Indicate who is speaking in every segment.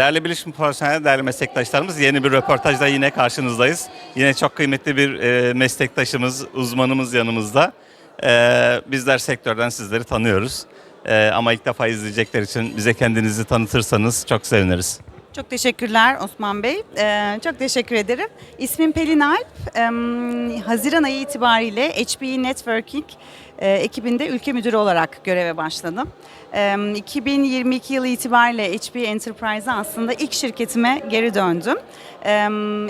Speaker 1: Değerli bilişim profesyonel, değerli meslektaşlarımız yeni bir röportajda yine karşınızdayız. Yine çok kıymetli bir e, meslektaşımız, uzmanımız yanımızda. E, bizler sektörden sizleri tanıyoruz. E, ama ilk defa izleyecekler için bize kendinizi tanıtırsanız çok seviniriz.
Speaker 2: Çok teşekkürler Osman Bey. Ee, çok teşekkür ederim. İsmim Pelin Alp. Ee, Haziran ayı itibariyle HPE Networking e, ekibinde ülke müdürü olarak göreve başladım. Ee, 2022 yılı itibariyle HPE Enterprise'a aslında ilk şirketime geri döndüm. Ee,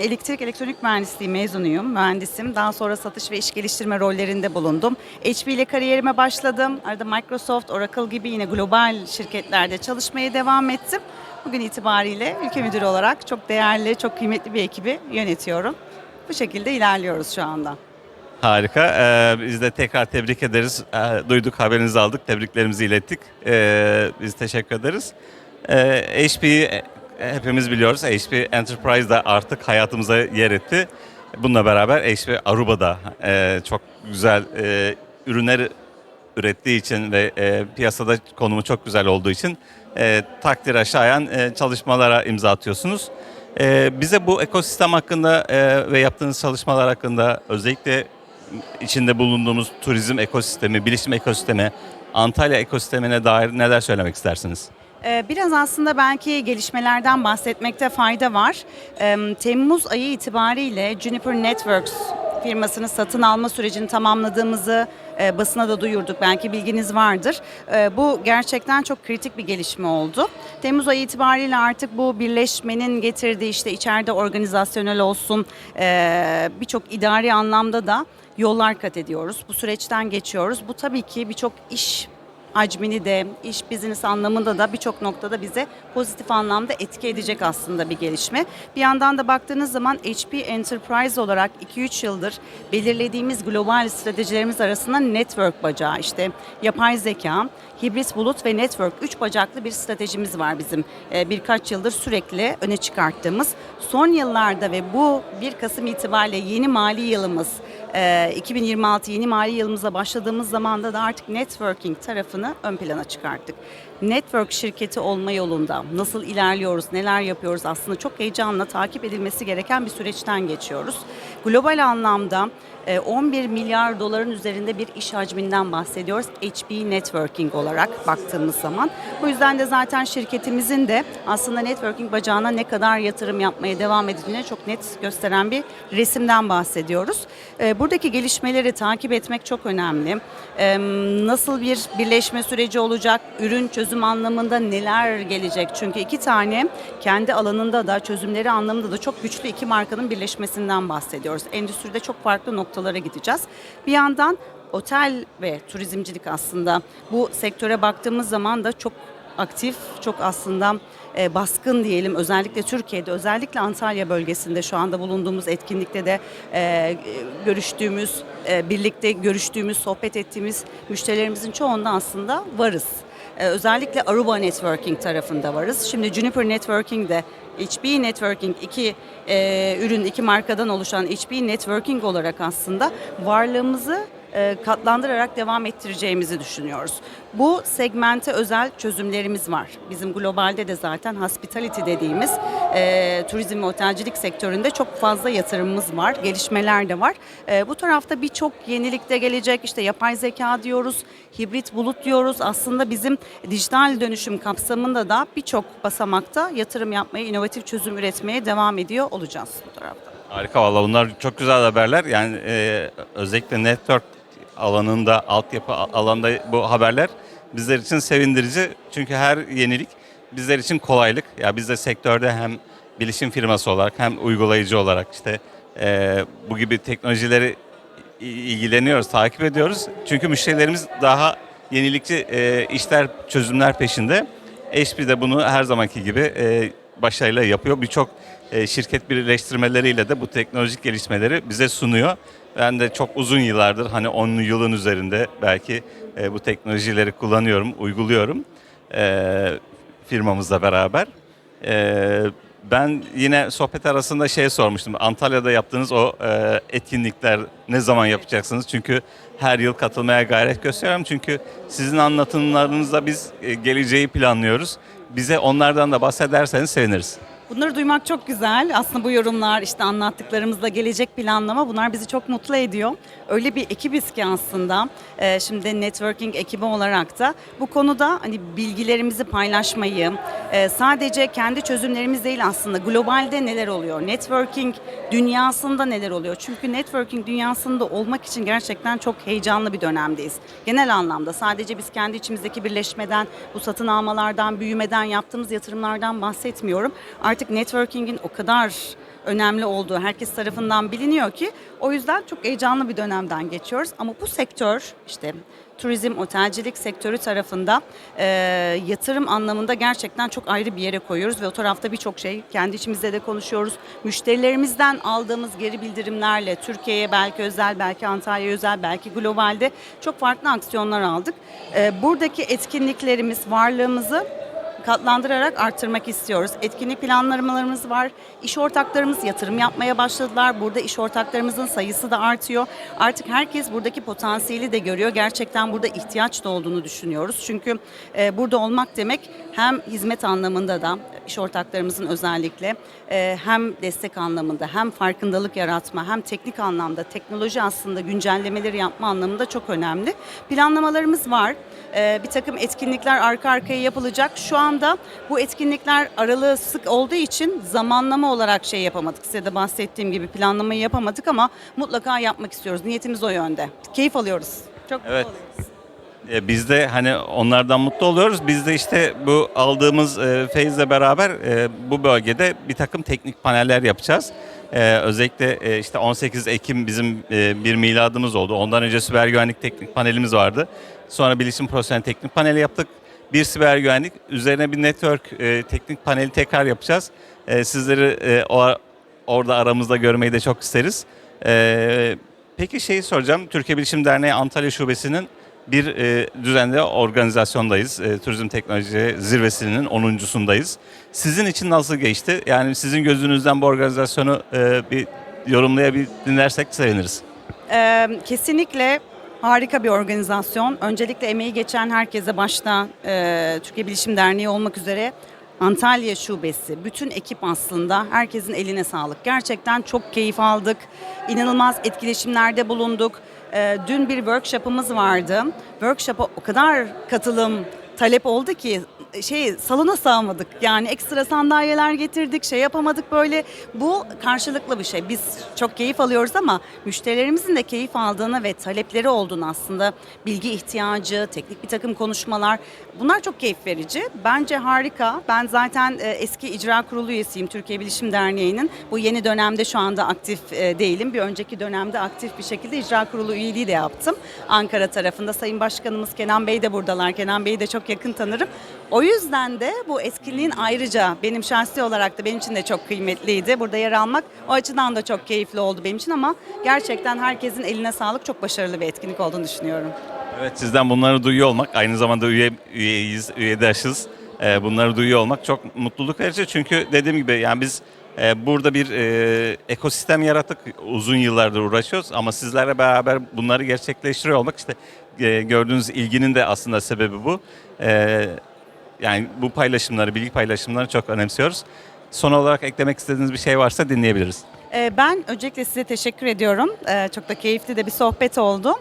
Speaker 2: elektrik elektronik mühendisliği mezunuyum, mühendisim. Daha sonra satış ve iş geliştirme rollerinde bulundum. HP ile kariyerime başladım. Arada Microsoft, Oracle gibi yine global şirketlerde çalışmaya devam ettim. Bugün itibariyle ülke müdürü olarak çok değerli, çok kıymetli bir ekibi yönetiyorum. Bu şekilde ilerliyoruz şu anda.
Speaker 1: Harika. E, biz de tekrar tebrik ederiz. E, duyduk, haberinizi aldık, tebriklerimizi ilettik. E, biz teşekkür ederiz. E, HP'yi e, hepimiz biliyoruz. HP Enterprise da artık hayatımıza yer etti. Bununla beraber HP Aruba'da e, çok güzel e, ürünler ürettiği için ve e, piyasada konumu çok güzel olduğu için e, takdir aşayan e, çalışmalara imza atıyorsunuz. E, bize bu ekosistem hakkında e, ve yaptığınız çalışmalar hakkında özellikle içinde bulunduğumuz turizm ekosistemi, bilişim ekosistemi, Antalya ekosistemine dair neler söylemek istersiniz?
Speaker 2: Ee, Biraz aslında belki gelişmelerden bahsetmekte fayda var. Temmuz ayı itibariyle Juniper Networks firmasını satın alma sürecini tamamladığımızı e, basına da duyurduk. Belki bilginiz vardır. E, bu gerçekten çok kritik bir gelişme oldu. Temmuz ayı itibariyle artık bu birleşmenin getirdiği işte içeride organizasyonel olsun e, birçok idari anlamda da yollar kat ediyoruz. Bu süreçten geçiyoruz. Bu tabii ki birçok iş hacmini de, iş business anlamında da birçok noktada bize pozitif anlamda etki edecek aslında bir gelişme. Bir yandan da baktığınız zaman HP Enterprise olarak 2-3 yıldır belirlediğimiz global stratejilerimiz arasında network bacağı işte yapay zeka, hibrit bulut ve network 3 bacaklı bir stratejimiz var bizim. Ee, birkaç yıldır sürekli öne çıkarttığımız. Son yıllarda ve bu 1 Kasım itibariyle yeni mali yılımız e, 2026 yeni mali yılımıza başladığımız zamanda da artık networking tarafını ön plana çıkarttık. Network şirketi olma yolunda nasıl ilerliyoruz, neler yapıyoruz aslında çok heyecanla takip edilmesi gereken bir süreçten geçiyoruz. Global anlamda 11 milyar doların üzerinde bir iş hacminden bahsediyoruz. HP Networking olarak baktığımız zaman. Bu yüzden de zaten şirketimizin de aslında networking bacağına ne kadar yatırım yapmaya devam edildiğini çok net gösteren bir resimden bahsediyoruz. E, Buradaki gelişmeleri takip etmek çok önemli. E, Nasıl bir birleşme süreci olacak, ürün çözüm anlamında neler gelecek? Çünkü iki tane kendi alanında da çözümleri anlamında da çok güçlü iki markanın birleşmesinden bahsediyoruz. Endüstride çok farklı noktalara gideceğiz. Bir yandan otel ve turizmcilik aslında bu sektöre baktığımız zaman da çok aktif, çok aslında e, baskın diyelim özellikle Türkiye'de, özellikle Antalya bölgesinde şu anda bulunduğumuz etkinlikte de e, görüştüğümüz, e, birlikte görüştüğümüz, sohbet ettiğimiz müşterilerimizin çoğunda aslında varız. E, özellikle Aruba Networking tarafında varız. Şimdi Juniper Networking de HP Networking iki e, ürün, iki markadan oluşan HP Networking olarak aslında varlığımızı e, katlandırarak devam ettireceğimizi düşünüyoruz. Bu segmente özel çözümlerimiz var. Bizim globalde de zaten hospitality dediğimiz e, turizm ve otelcilik sektöründe çok fazla yatırımımız var, gelişmeler de var. E, bu tarafta birçok yenilik de gelecek. İşte yapay zeka diyoruz, hibrit bulut diyoruz. Aslında bizim dijital dönüşüm kapsamında da birçok basamakta yatırım yapmaya, inovatif çözüm üretmeye devam ediyor olacağız bu tarafta.
Speaker 1: Harika valla bunlar çok güzel haberler. Yani e, özellikle network alanında, altyapı alanında bu haberler bizler için sevindirici. Çünkü her yenilik bizler için kolaylık. Ya biz de sektörde hem bilişim firması olarak hem uygulayıcı olarak işte e, bu gibi teknolojileri ilgileniyoruz, takip ediyoruz. Çünkü müşterilerimiz daha yenilikçi e, işler, çözümler peşinde. HP de bunu her zamanki gibi e, başarıyla yapıyor. Birçok e, şirket birleştirmeleriyle de bu teknolojik gelişmeleri bize sunuyor. Ben de çok uzun yıllardır hani 10 yılın üzerinde belki e, bu teknolojileri kullanıyorum, uyguluyorum e, firmamızla beraber. E, Ben yine sohbet arasında şey sormuştum. Antalya'da yaptığınız o e, etkinlikler ne zaman yapacaksınız? Çünkü her yıl katılmaya gayret gösteriyorum. Çünkü sizin anlatımlarınızda biz e, geleceği planlıyoruz. Bize onlardan da bahsederseniz seviniriz.
Speaker 2: Bunları duymak çok güzel. Aslında bu yorumlar, işte anlattıklarımızla gelecek planlama bunlar bizi çok mutlu ediyor. Öyle bir ekibiz ki aslında. Ee, şimdi networking ekibi olarak da bu konuda hani bilgilerimizi paylaşmayı, e, sadece kendi çözümlerimiz değil aslında globalde neler oluyor, networking dünyasında neler oluyor. Çünkü networking dünyasında olmak için gerçekten çok heyecanlı bir dönemdeyiz. Genel anlamda sadece biz kendi içimizdeki birleşmeden, bu satın almalardan, büyümeden, yaptığımız yatırımlardan bahsetmiyorum. Artık networking'in o kadar önemli olduğu herkes tarafından biliniyor ki o yüzden çok heyecanlı bir dönemden geçiyoruz. Ama bu sektör işte turizm, otelcilik sektörü tarafında e, yatırım anlamında gerçekten çok ayrı bir yere koyuyoruz ve o tarafta birçok şey kendi içimizde de konuşuyoruz. Müşterilerimizden aldığımız geri bildirimlerle Türkiye'ye belki özel, belki Antalya'ya özel, belki globalde çok farklı aksiyonlar aldık. E, buradaki etkinliklerimiz, varlığımızı katlandırarak arttırmak istiyoruz. Etkinlik planlamalarımız var. İş ortaklarımız yatırım yapmaya başladılar. Burada iş ortaklarımızın sayısı da artıyor. Artık herkes buradaki potansiyeli de görüyor. Gerçekten burada ihtiyaç da olduğunu düşünüyoruz. Çünkü e, burada olmak demek hem hizmet anlamında da iş ortaklarımızın özellikle e, hem destek anlamında hem farkındalık yaratma hem teknik anlamda teknoloji aslında güncellemeleri yapma anlamında çok önemli. Planlamalarımız var. E, bir takım etkinlikler arka arkaya yapılacak. Şu anda bu etkinlikler aralığı sık olduğu için zamanlama olarak şey yapamadık. Size de bahsettiğim gibi planlamayı yapamadık ama mutlaka yapmak istiyoruz. Niyetimiz o yönde. Keyif alıyoruz. Çok
Speaker 1: Evet.
Speaker 2: mutlu oluyoruz.
Speaker 1: E, Biz de hani onlardan mutlu oluyoruz. Biz de işte bu aldığımız e, feyizle beraber e, bu bölgede bir takım teknik paneller yapacağız. E, özellikle işte 18 Ekim bizim bir miladımız oldu. Ondan önce siber güvenlik teknik panelimiz vardı. Sonra bilişim profesyonel teknik paneli yaptık. Bir siber güvenlik üzerine bir network teknik paneli tekrar yapacağız. Sizleri orada aramızda görmeyi de çok isteriz. Peki şeyi soracağım. Türkiye Bilişim Derneği Antalya Şubesi'nin bir e, düzenli organizasyondayız. E, Turizm Teknoloji Zirvesi'nin 10.sundayız. Sizin için nasıl geçti? Yani sizin gözünüzden bu organizasyonu e, bir yorumlayabilir dinlersek seviniriz.
Speaker 2: Ee, kesinlikle harika bir organizasyon. Öncelikle emeği geçen herkese başta e, Türkiye Bilişim Derneği olmak üzere Antalya Şubesi, bütün ekip aslında herkesin eline sağlık. Gerçekten çok keyif aldık. İnanılmaz etkileşimlerde bulunduk. Ee, dün bir workshop'ımız vardı. Workshop'a o kadar katılım talep oldu ki şey salona sığamadık. Yani ekstra sandalyeler getirdik, şey yapamadık böyle. Bu karşılıklı bir şey. Biz çok keyif alıyoruz ama müşterilerimizin de keyif aldığını ve talepleri olduğunu aslında bilgi ihtiyacı, teknik bir takım konuşmalar bunlar çok keyif verici. Bence harika. Ben zaten e, eski icra kurulu üyesiyim Türkiye Bilişim Derneği'nin. Bu yeni dönemde şu anda aktif e, değilim. Bir önceki dönemde aktif bir şekilde icra kurulu üyeliği de yaptım. Ankara tarafında Sayın Başkanımız Kenan Bey de buradalar. Kenan Bey'i de çok yakın tanırım. O yüzden de bu etkinliğin ayrıca benim şahsi olarak da benim için de çok kıymetliydi. Burada yer almak o açıdan da çok keyifli oldu benim için ama gerçekten herkesin eline sağlık. Çok başarılı bir etkinlik olduğunu düşünüyorum.
Speaker 1: Evet sizden bunları duyuyor olmak aynı zamanda üye üyeyiz, üyedaşız. Ee, bunları duyuyor olmak çok mutluluk verici. Çünkü dediğim gibi yani biz burada bir e, ekosistem yarattık. Uzun yıllardır uğraşıyoruz ama sizlerle beraber bunları gerçekleştiriyor olmak işte e, gördüğünüz ilginin de aslında sebebi bu. E, yani bu paylaşımları, bilgi paylaşımlarını çok önemsiyoruz. Son olarak eklemek istediğiniz bir şey varsa dinleyebiliriz.
Speaker 2: Ee, Ben öncelikle size teşekkür ediyorum. Ee, Çok da keyifli de bir sohbet oldu.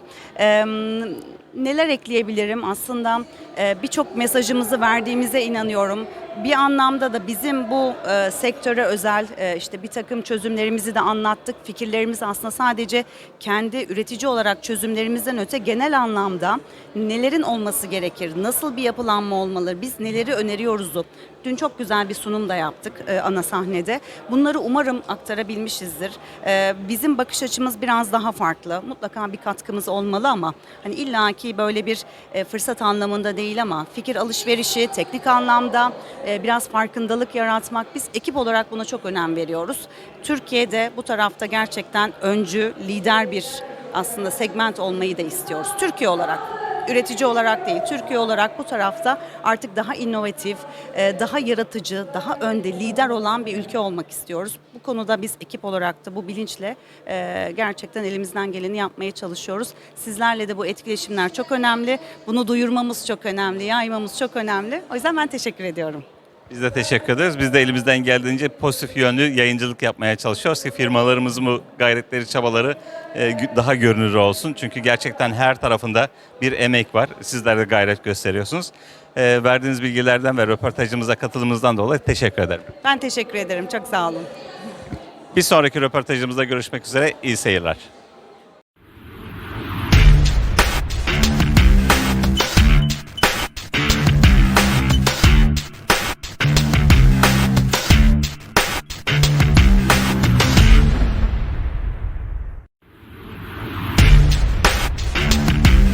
Speaker 2: Neler ekleyebilirim? Aslında e, birçok mesajımızı verdiğimize inanıyorum. Bir anlamda da bizim bu e, sektöre özel e, işte bir takım çözümlerimizi de anlattık. Fikirlerimiz aslında sadece kendi üretici olarak çözümlerimizden öte genel anlamda nelerin olması gerekir? Nasıl bir yapılanma olmalı? Biz neleri öneriyoruzu? Dün çok güzel bir sunum da yaptık e, ana sahnede. Bunları umarım aktarabilmişizdir. E, bizim bakış açımız biraz daha farklı. Mutlaka bir katkımız olmalı ama hani illaki böyle bir e, fırsat anlamında değil ama fikir alışverişi, teknik anlamda e, biraz farkındalık yaratmak. Biz ekip olarak buna çok önem veriyoruz. Türkiye'de bu tarafta gerçekten öncü, lider bir aslında segment olmayı da istiyoruz. Türkiye olarak. Üretici olarak değil, Türkiye olarak bu tarafta artık daha inovatif, e, daha yaratıcı, daha önde, lider olan bir ülke olmak istiyoruz. Bu konuda biz ekip olarak da bu bilinçle e, gerçekten elimizden geleni yapmaya çalışıyoruz. Sizlerle de bu etkileşimler çok önemli. Bunu duyurmamız çok önemli, yaymamız çok önemli. O yüzden ben teşekkür ediyorum.
Speaker 1: Biz de teşekkür ederiz. Biz de elimizden geldiğince pozitif yönlü yayıncılık yapmaya çalışıyoruz ki firmalarımızın bu gayretleri, çabaları e, daha görünür olsun. Çünkü gerçekten her tarafında bir emek var. Sizler de gayret gösteriyorsunuz. E, verdiğiniz bilgilerden ve röportajımıza katılımınızdan dolayı teşekkür ederim.
Speaker 2: Ben teşekkür ederim. Çok sağ olun.
Speaker 1: Bir sonraki röportajımızda görüşmek üzere. İyi seyirler.